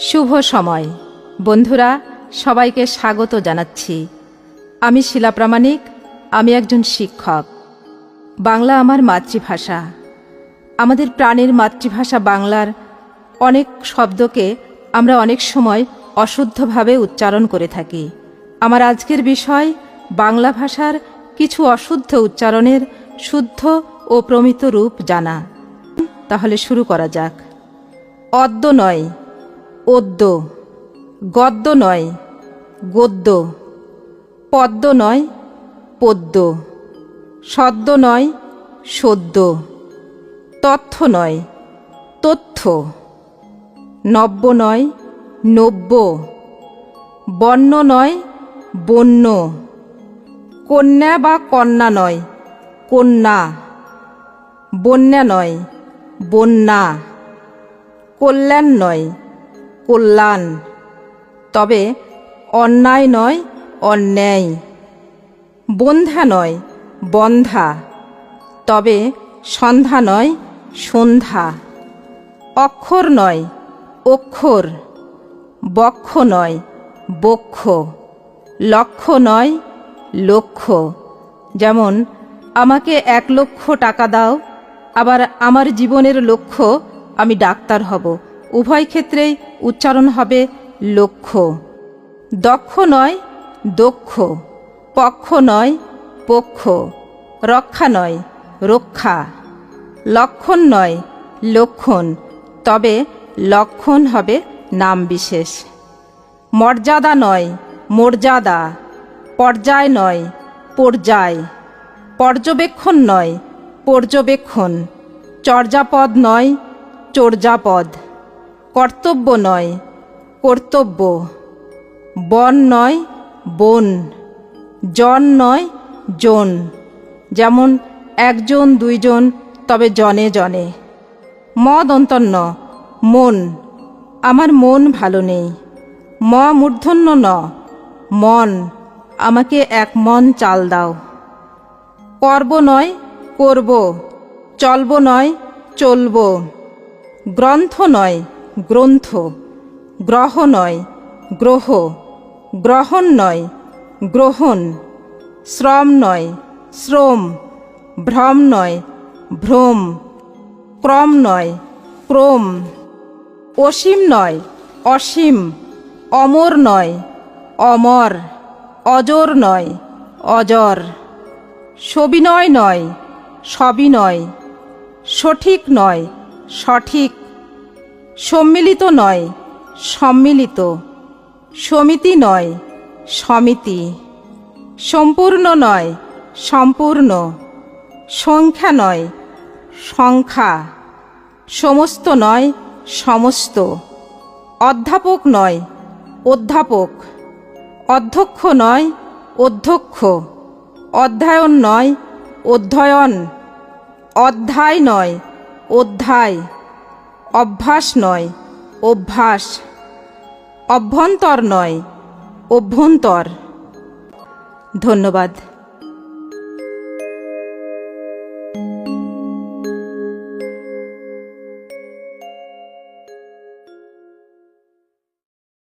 শুভ সময়। বন্ধুরা, সবাইকে স্বাগত জানাচ্ছি। আমি শিলা প্রামাণিক, আমি একজন শিক্ষক। বাংলা আমার মাতৃভাষা। আমাদের প্রাণের মাতৃভাষা বাংলার অনেক শব্দকে আমরা অনেক সময় অশুদ্ধভাবে উচ্চারণ করে থাকি। আমার আজকের বিষয়, বাংলা ভাষার কিছু অশুদ্ধ উচ্চারণের শুদ্ধ ও প্রমিত রূপ জানা। তাহলে শুরু করা যাক। অদ্য নয়। অদ্য গদ্য নয়, গদ্য পদ্ম নয়, পদ্য, সদ্য নয়, সদ্য, তথ্য নয়, তথ্য, নব্য নয়, নব্য বন্য নয় বন্য কন্যা বা কন্যা নয়, কন্যা, বন্যা নয়, বন্যা, কল্যাণ নয় কল্যাণ। তবে অন্যায় নয়, অন্যায়। বন্ধা নয়, বন্ধা। তবে সন্ধ্যা নয়, সন্ধ্যা। অক্ষর নয়, অক্ষর। বক্ষ নয়, বক্ষ। লক্ষ্য নয় লক্ষ্য যেমন, আমাকে এক লক্ষ টাকা দাও, আবার আমার জীবনের লক্ষ্য আমি ডাক্তার হব। উভয় ক্ষেত্রেই উচ্চারণ হবে লক্ষ্য। দক্ষ নয়, দক্ষ। পক্ষ নয়, পক্ষ। রক্ষা নয়, রক্ষা। লক্ষণ নয়, লক্ষণ। তবে লক্ষণ হবে নাম বিশেষ। মর্যাদা নয়, মর্যাদা। পর্যায় নয়, পর্যায়। পর্যবেক্ষণ নয়, পর্যবেক্ষণ। চর্যাপদ নয়, চর্যাপদ। কর্তব্য নয়, কর্তব্য। বন নয়, বন। জন নয়, জন। যেমন একজন, দুইজন, তবে জনে জনে। মদ অন্তন্য মন। আমার মন ভালো নেই। ম মূর্ধন্য ন, মন। আমাকে এক মন চাল দাও। করব নয়, করব। চলব নয়, চলব। গ্রন্থ নয় গ্রন্থ। গ্রহ নয়, গ্রহ। গ্রহণ নয়, গ্রহণ। শ্রম নয়, শ্রম। ভ্রম নয়, ভ্রম। ক্রম নয়, ক্রম। অসীম নয়, অসীম। অমর নয়, অমর। অজর নয়, অজর। সবিনয় নয়, সবিনয়। সঠিক নয়, সঠিক। সম্মিলিত নয়, সম্মিলিত। সমিতি নয়, সমিতি। সম্পূর্ণ নয়, সম্পূর্ণ। সংখ্যা নয়, সংখ্যা। সমস্ত নয়, সমস্ত। অধ্যাপক নয়, অধ্যাপক। অধ্যক্ষ নয়, অধ্যক্ষ। অধ্যয়ন নয়, অধ্যয়ন। অধ্যায় নয়, অধ্যায়। অভ্যাস নয় অভ্যাস। অভ্যন্তর নয় অভ্যন্তর। ধন্যবাদ।